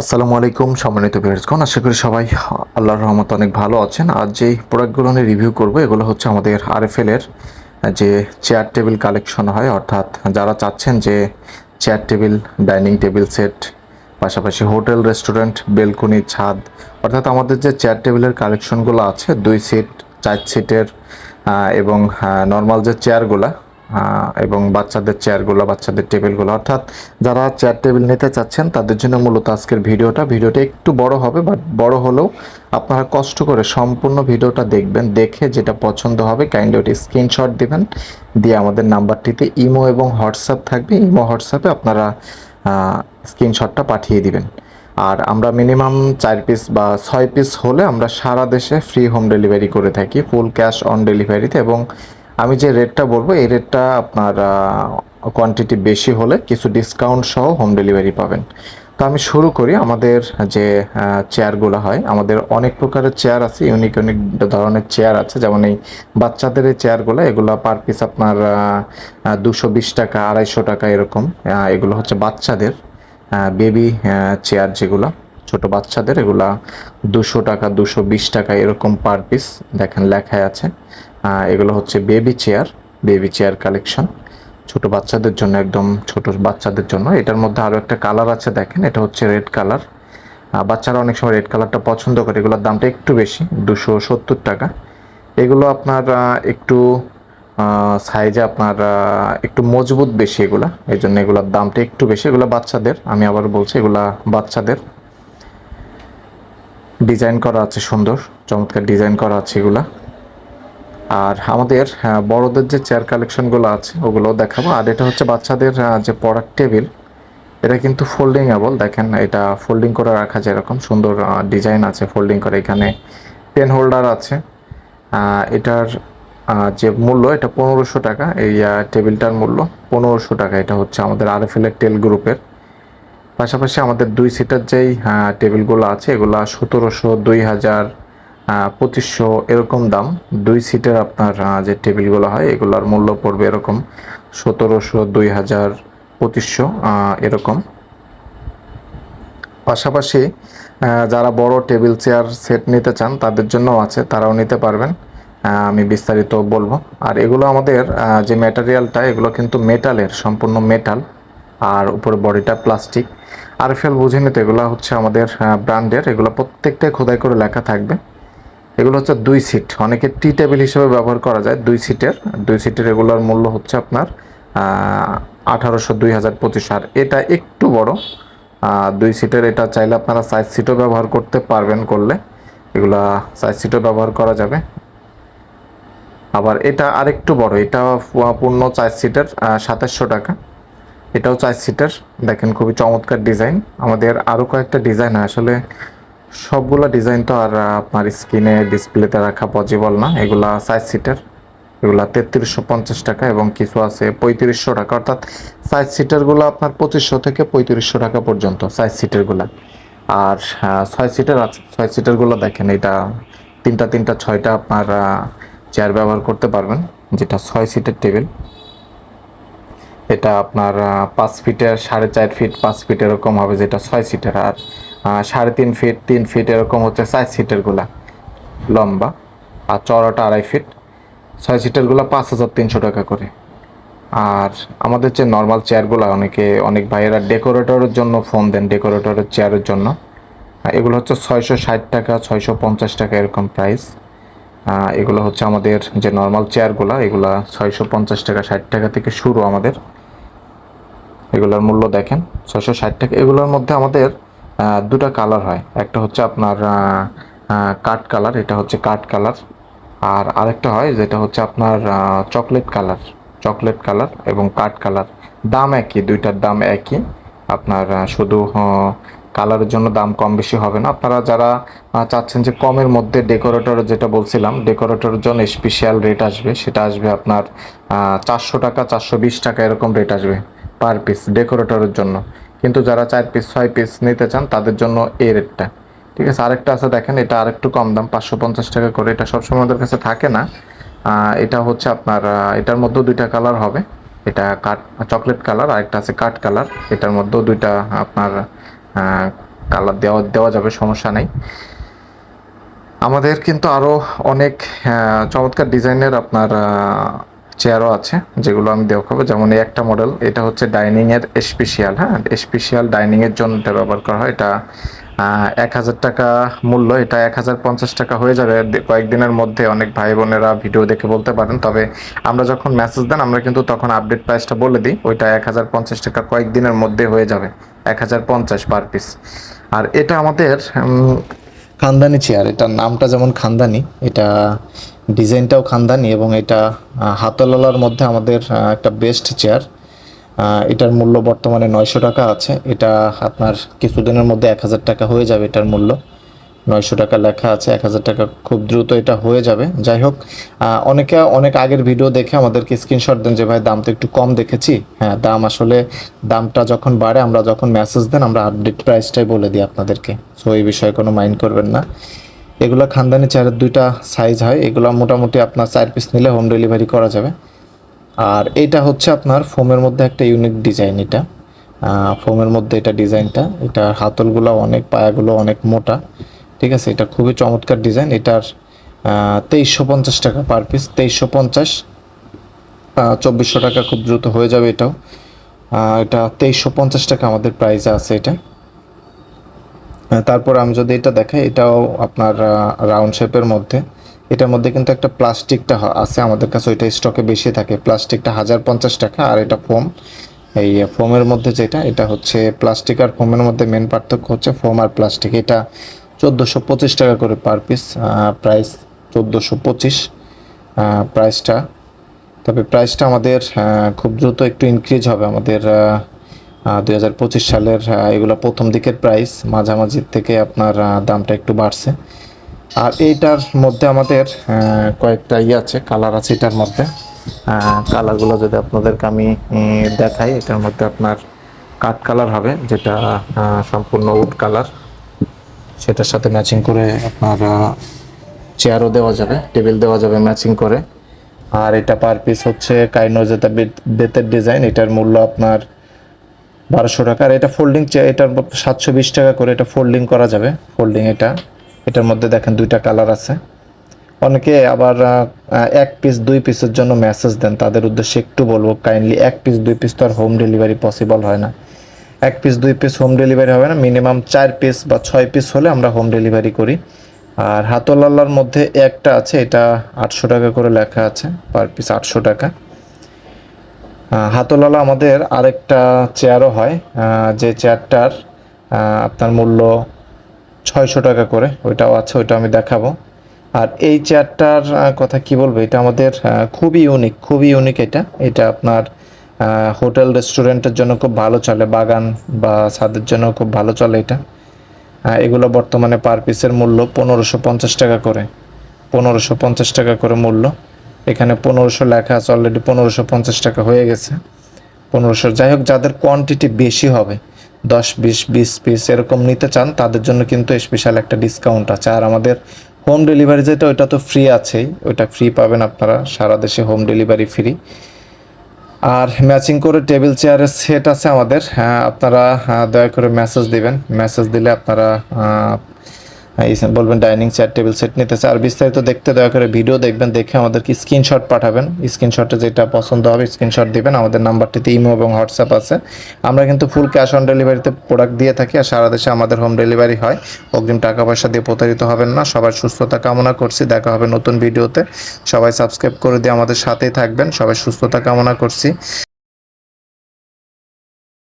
আসসালামু আলাইকুম, সম্মানিত ভিউয়ার্সগণ। আশা করি সবাই আল্লাহর রহমত অনেক ভালো আছেন। আজ যেই প্রোডাক্টগুলো নিয়ে রিভিউ করব, এগুলো হচ্ছে আমাদের আরএফএল এর যে চেয়ার টেবিল কালেকশন হয়, অর্থাৎ যারা চাচ্ছেন যে chair table, dining table set, পাশাপাশি হোটেল, রেস্টুরেন্ট, বেলকনি, ছাদ, অর্থাৎ আমাদের যে চেয়ার টেবিলের কালেকশনগুলো আছে, দুই সিট, চার সিটের এবং নর্মাল যে চেয়ারগুলা এবং বাচ্চাদের চেয়ারগুলো বাচ্চাদের টেবিলগুলো অর্থাৎ যারা চেয়ার টেবিল নিতে চাচ্ছেন, তাদের জন্য মূলত আজকের ভিডিওটা। ভিডিওটা একটু বড় হবে বাট বড় হলেও আপনারা কষ্ট করে সম্পূর্ণ ভিডিওটা দেখবেন, দেখে যেটা পছন্দ হবে কাইন্ডলি ওটি স্ক্রিনশট দিবেন, দিয়ে আমাদের নাম্বারটিতে ইমো এবং হোয়াটসঅ্যাপ থাকবে। ইমো, হোয়াটসঅ্যাপে আপনারা স্ক্রিনশটটা পাঠিয়ে দিবেন। আর আমরা মিনিমাম চার পিস বা ছয় পিস হলে আমরা সারা দেশে ফ্রি হোম ডেলিভারি করে থাকি ফুল ক্যাশ অন ডেলিভারিতে এবং আমি যে রেটটা বলব, এই রেটটা আপনার কোয়ান্টিটি বেশি হলে কিছু ডিসকাউন্ট সহ হোম ডেলিভারি পাবেন। তো আমি শুরু করি আমাদের যে চেয়ারগুলো হয়। আমাদের অনেক প্রকারের চেয়ার আছে ইউনিক ইউনিক ধরনের চেয়ার আছে। যেমন এই বাচ্চাদের এই চেয়ারগুলো এগুলো পার পিস আপনার দুশো বিশ টাকা, আড়াইশো টাকা এরকম। এগুলো হচ্ছে বাচ্চাদের বেবি চেয়ার যেগুলো, ছোট বাচ্চাদের, এগুলা দুশো টাকা, দুশো বিশ টাকা এরকম পার পিস দেখেন লেখায় আছে। এগুলো হচ্ছে baby chair baby chair collection ছোট বাচ্চাদের জন্য, একদম ছোট বাচ্চাদের জন্য। এটার মধ্যে আরও একটা কালার আছে, দেখেন। এটা হচ্ছে রেড কালার বাচ্চারা অনেক সময় রেড কালারটা পছন্দ করে। এগুলোর দামটা একটু বেশি, দুশো সত্তর টাকা। এগুলো আপনার একটু সাইজে আপনার একটু মজবুত বেশি এগুলা। এই জন্য এগুলোর দামটা একটু বেশি। এগুলো বাচ্চাদের, আমি আবার বলছি, এগুলা বাচ্চাদের। ডিজাইন করা আছে সুন্দর, চমৎকার ডিজাইন করা আছে এগুলা। আর আমাদের বড়দের যে চেয়ার কালেকশনগুলো আছে ওগুলো দেখাবো। আর এটা হচ্ছে বাচ্চাদের যে পড়ার টেবিল এটা কিন্তু ফোল্ডিং অ্যাবল দেখেন, এটা ফোল্ডিং করে রাখা যায় এরকম সুন্দর ডিজাইন আছে ফোল্ডিং করে। এখানে পেন হোল্ডার আছে। এটার যে মূল্য, এটা পনেরোশো টাকা। এই টেবিলটার মূল্য পনেরোশো টাকা। এটা হচ্ছে আমাদের আরএফএল এর টেল গ্রুপের পাশাপাশি আমাদের দুই সিটার যেই টেবিলগুলো আছে, এগুলা সতেরোশো, দুই হাজার পঁচিশশো এরকম দাম। দুই সিটের আপনার যে টেবিলগুলো হয়, এগুলোর মূল্য পড়বে এরকম সতেরোশো দুই হাজার পঁচিশশো এরকম। পাশাপাশি যারা বড় টেবিল চেয়ার সেট নিতে চান, তাদের জন্য আছে, তারাও নিতে পারবেন। আমি বিস্তারিত বলব। আর এগুলো আমাদের যে ম্যাটেরিয়ালটা এগুলো কিন্তু মেটালের সম্পূর্ণ মেটাল আর উপরে বডিটা প্লাস্টিক আর ফেল বুঝে নিতে এগুলো হচ্ছে আমাদের ব্র্যান্ডের এগুলো প্রত্যেকটাই খোদাই করে লেখা থাকবে। এগুলো হচ্ছে দুই সিট অনেকে টি টেবিল হিসেবে ব্যবহার করা যায়, দুই সিটের দুই সিটের এগুলোর মূল্য হচ্ছে আপনার আঠারোশো, দুই হাজার, পঁচিশ আর এটা একটু বড়। দুই সিটের এটা চাইলে আপনারা সাইজ সিটও ব্যবহার করতে পারবেন করলে। এগুলা সাইজ সিটও ব্যবহার করা যাবে। আবার এটা আরেকটু বড়। এটা পূর্ণ চার সিটের সাতাশশো টাকা। এটাও চার সিটের দেখেন খুবই চমৎকার ডিজাইন আমাদের আরও কয়েকটা ডিজাইন আসলে সবগুলা ডিজাইন তো আর আপনার স্ক্রিনে ডিসপ্লেতে রাখা পসিবল না। এগুলা সাইজ সিটার এগুলা তেত্রিশশো পঞ্চাশ টাকা এবং কিছু আছে পঁয়ত্রিশশো টাকা। অর্থাৎ সাইজ সিটারগুলো আপনার পঁচিশশো থেকে পঁয়ত্রিশশো টাকা পর্যন্ত সাইজ সিটারগুলো আর ছয় সিটার আছে ছয় সিটারগুলো দেখেন, এটা তিনটা তিনটা, ছয়টা আপনার চেয়ার ব্যবহার করতে পারবেন, যেটা ছয় সিটের টেবিল এটা আপনার পাঁচ ফিটের, সাড়ে চার ফিট, পাঁচ ফিট এরকম হবে যেটা ছয় সিটের। আর সাড়ে তিন ফিট তিন ফিট এরকম হচ্ছে চার সিটেরগুলা লম্বা। আর চড়াটা আড়াই ফিট। ছয় সিটারগুলো পাঁচ হাজার তিনশো টাকা করে। আর আমাদের যে নর্মাল চেয়ারগুলো অনেকে, অনেক ভাইয়েরা ডেকোরেটরের জন্য ফোন দেন ডেকোরেটরের চেয়ারের জন্য। এগুলো হচ্ছে ছয়শো ষাট টাকা, ছয়শো পঞ্চাশ টাকা এরকম প্রাইস এগুলো হচ্ছে আমাদের যে নর্মাল চেয়ারগুলো এগুলো ছয়শো পঞ্চাশ টাকা, ষাট টাকা থেকে শুরু আমাদের। এগুলোর মূল্য দেখেন, ছয়শো ষাট টাকা। এগুলোর মধ্যে আমাদের দুটা কালার হয়। একটা হচ্ছে আপনার কাঠ কালার এটা হচ্ছে কাঠ কালার আর আরেকটা হয় যেটা হচ্ছে আপনার চকলেট কালার চকলেট কালার এবং কাঠ কালার দাম একই, দুইটার দাম একই। আপনার শুধু কালারের জন্য দাম কম বেশি হবে না। আপনারা যারা চাচ্ছেন যে কমের মধ্যে ডেকোরেটর যেটা বলছিলাম ডেকোরেটরের জন্য স্পেশাল রেট আসবে। সেটা আসবে আপনার চারশো টাকা, চারশো বিশ টাকা এরকম রেট আসবে। পার পিস ডেকোরেটরের জন্য। কিন্তু যারা চার পিস, ছয় পিস নিতে চান, তাদের জন্য এই রেটটা। ঠিক আছে, আরেকটা আছে দেখেন, এটা আরেকটু কম দাম, পাঁচশো পঞ্চাশ টাকা করে। এটা সবসময় আমাদের কাছে থাকে না। এটা হচ্ছে আপনার এটার মধ্যেও দুইটা কালার হবে। এটা কাঠ চকলেট কালার আর একটা আছে কাঠ কালার। এটার মধ্যেও দুইটা আপনার কালার দেওয়া দেওয়া যাবে, সমস্যা নেই। আমাদের কিন্তু আরও অনেক চমৎকার ডিজাইনের আপনার চেয়ারও আছে, যেগুলো আমি দেখাবো। যেমন এই একটা মডেল এটা হচ্ছে ডাইনিংয়ের স্পেশাল হ্যাঁ? স্পেশাল ডাইনিংয়ের জন্য এটা ব্যবহার করা হয়। এটা এক হাজার টাকা মূল্য, এটা এক হাজার পঞ্চাশ টাকা হয়ে যাবে। কয়েকদিনের মধ্যে অনেক ভাই বোনেরা ভিডিও দেখে বলতে পারেন। তবে আমরা যখন মেসেজ দেন, আমরা কিন্তু তখন আপডেট প্রাইসটা বলে দিই। ওইটা এক হাজার পঞ্চাশ টাকা কয়েকদিনের মধ্যে হয়ে যাবে। এক হাজার পঞ্চাশ পার পিস আর এটা আমাদের খানদানি চেয়ার এটার নামটা যেমন খানদানি, এটা ডিজাইনটাও খানদানি এবং এটা হাতলালার মধ্যে আমাদের একটা বেস্ট চেয়ার। এটার মূল্য বর্তমানে নয়শো টাকা আছে। এটা আপনার কিছুদিনের মধ্যে এক হাজার টাকা হয়ে যাবে এটার মূল্য। নয়শো টাকা লেখা আছে, এক হাজার টাকা খুব দ্রুত এটা হয়ে যাবে। যাই হোক অনেকে, অনেক আগের ভিডিও দেখে আমাদেরকে স্ক্রিনশট দেন যে, ভাই, দাম তো একটু কম দেখেছি। হ্যাঁ দাম আসলে, দামটা যখন বাড়ে, আমরা যখন মেসেজ দেন, আমরা আপডেট প্রাইসটাই বলে দিই আপনাদেরকে। সো এই বিষয়ে কোনো মাইন্ড করবেন না। এগুলো খানদানি চারের দুইটা সাইজ হয়। এগুলো মোটামুটি আপনার চার পিস নিলে হোম ডেলিভারি করা যাবে। আর এটা হচ্ছে আপনার ফোমের মধ্যে একটা ইউনিক ডিজাইন এটা। ফোমের মধ্যে এটা ডিজাইনটা এটার হাতলগুলো অনেক, পায়াগুলো অনেক মোটা। ঠিক আছে? এটা খুবই চমৎকার ডিজাইন এটার তেইশশো পঞ্চাশ টাকা পার পিস তেইশশো পঞ্চাশ চব্বিশশো টাকা খুব দ্রুত হয়ে যাবে এটাও। এটা তেইশশো পঞ্চাশ টাকা আমাদের প্রাইসে আছে এটা। তারপর আমি যদি এটা দেখাই, এটাও আপনার রাউন্ড শেপের মধ্যে। এটার মধ্যে কিন্তু একটা প্লাস্টিকটা আছে আমাদের কাছে, ওইটা স্টকে বেশি থাকে। প্লাস্টিকটা হাজার পঞ্চাশ টাকা, আর এটা ফোম এই ফোমের মধ্যে যেটা, এটা হচ্ছে প্লাস্টিক আর ফোমের মধ্যে মেন পার্থক্য হচ্ছে ফোম আর প্লাস্টিক এটা চোদ্দোশো পঁচিশ টাকা করে পার পিস প্রাইস চোদ্দোশো পঁচিশ প্রাইসটা তবে প্রাইসটা আমাদের খুব দ্রুত একটু ইনক্রিজ হবে আমাদের দুই হাজার পঁচিশ সালের এগুলো প্রথম দিকের প্রাইস মাঝামাঝির থেকে আপনার দামটা একটু বাড়ছে। আর এইটার মধ্যে আমাদের কয়েকটা ইয়ে আছে কালার আছে এটার মধ্যে। কালারগুলো যদি আপনাদেরকে আমি দেখাই, এটার মধ্যে আপনার কাঠ কালার হবে, যেটা সম্পূর্ণ উড কালার সেটার সাথে ম্যাচিং করে আপনার চেয়ারও দেওয়া যাবে টেবিল দেওয়া যাবে ম্যাচিং করে। আর এটা পার পিস হচ্ছে কাইনো যেটা বেত- বেতের ডিজাইন এটার মূল্য আপনার বারোশো টাকা। আর এটা ফোল্ডিং এটার সাতশো বিশ টাকা করে এটা ফোল্ডিং করা যাবে ফোল্ডিং এটা। এটার মধ্যে দেখেন দুইটা কালার আছে। অনেকে আবার এক পিস দুই পিসের জন্য মেসেজ দেন। তাদের উদ্দেশ্যে একটু বলব কাইন্ডলি এক পিস দুই পিস তো আর হোম ডেলিভারি পসিবল হয় না। এক পিস দুই পিস হোম ডেলিভারি হবে না। মিনিমাম চার পিস বা ছয় পিস হলে আমরা হোম ডেলিভারি করি। আর হাতলাল্লার মধ্যে একটা আছে, এটা আটশো টাকা করে লেখা আছে পার পিস আটশো টাকা। হাতলালা আমাদের আরেকটা চেয়ারও হয়। যে চেয়ারটার আপনার মূল্য ছয়শো টাকা করে। ওইটাও আছে, ওইটা আমি দেখাবো। আর এই চেয়ারটার কথা কি বলব? এটা আমাদের খুবই ইউনিক খুবই ইউনিক এটা। এটা আপনার হোটেল, রেস্টুরেন্টের জন্য খুব ভালো চলে, বাগান বা ছাদের জন্য খুব ভালো চলে এটা। এগুলো বর্তমানে পার পিসের মূল্য পনেরোশো পঞ্চাশ টাকা করে। পনেরোশো পঞ্চাশ টাকা করে মূল্য। এখানে পনেরোশো লেখা আছে অলরেডি পনেরোশো পঞ্চাশ টাকা হয়ে গেছে। পনেরোশো যাই হোক যাদের কোয়ান্টিটি বেশি হবে দশ বিশ বিশ পিস এরকম নিতে চান তাদের জন্য কিন্তু স্পেশাল একটা ডিসকাউন্ট আছে। আর আমাদের হোম ডেলিভারি যেটা ওইটা তো ফ্রি আছেই ওইটা ফ্রি পাবেন আপনারা সারা দেশে হোম ডেলিভারি ফ্রি আর ম্যাচিং করে টেবিল চেয়ারের সেট আছে আমাদের। হ্যাঁ, আপনারা আহ, দয়া করে মেসেজ দিবেন। মেসেজ দিলে আপনারা বলবেন ডাইনিং চেয়ার, টেবিল সেট নিতে চাই। আর বিস্তারিত দেখতে দয়া করে ভিডিও দেখবেন, দেখে আমাদেরকে স্ক্রিনশট পাঠাবেন। স্ক্রিনশটে যেটা পছন্দ হবে স্ক্রিনশট দিবেন। আমাদের নাম্বারটিতে ইমো এবং হোয়াটসঅ্যাপ আছে। আমরা কিন্তু ফুল ক্যাশ অন ডেলিভারিতে প্রোডাক্ট দিয়ে থাকি আর সারা দেশে আমাদের হোম ডেলিভারি হয়। অগ্রিম টাকা পয়সা দিয়ে প্রতারিত হবেন না। সবার সুস্থতা কামনা করছি। দেখা হবে নতুন ভিডিওতে। সবাই সাবস্ক্রাইব করে দিয়ে আমাদের সাথেই থাকবেন। সবাই সুস্থতা কামনা করছি।